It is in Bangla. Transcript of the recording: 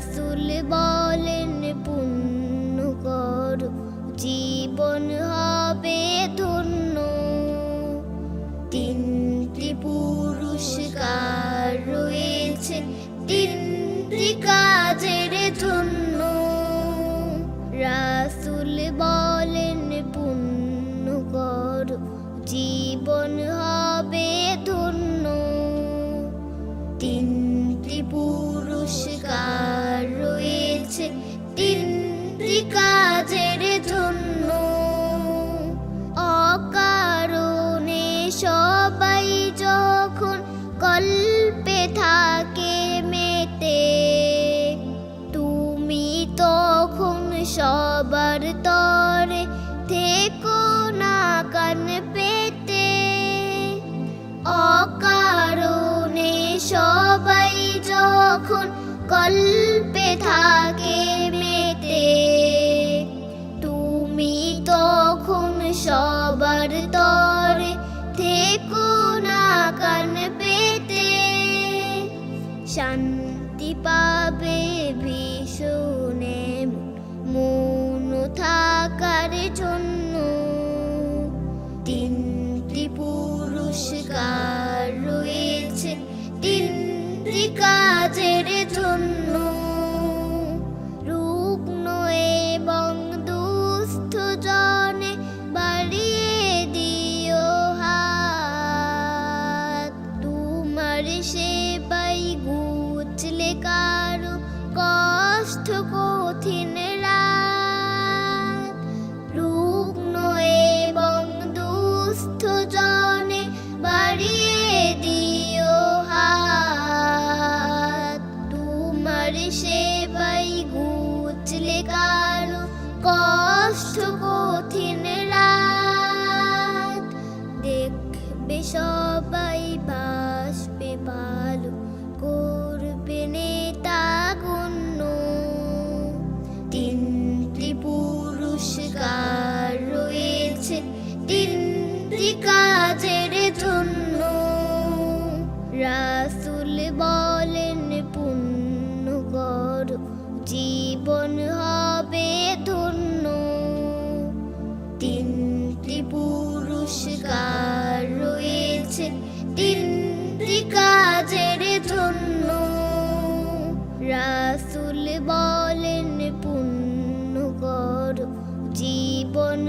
রাসুল বলেন, পুণ্য কর, জীবন হবে ধন্য। তিনটি পুরস্কার রয়েছে, তিনটি কাজের জন্য। রাসুল বলেন, পুণ্য কর, জীবন হবে সবাই যখন কল্পে থাকে মেতে, তুমি তখন সবার তরে থেকো না কান পেতে। অকারণে সবাই যখন কল্পে থাকে থেকো না কান পেতে শান্তি পাবে ভীষণে মন থাকার ভালো করবে নেতা গণ্য। তিনটি পুরস্কার রয়েছে, তিনটি কাজের জন্য। রাসুল বলেন, পুণ্য কর, জীবন হবে ধন্য। তিনটি পুরস্কার তিনটি কাজের জন্য রাসুল বলেন পুণ্য কর জীবন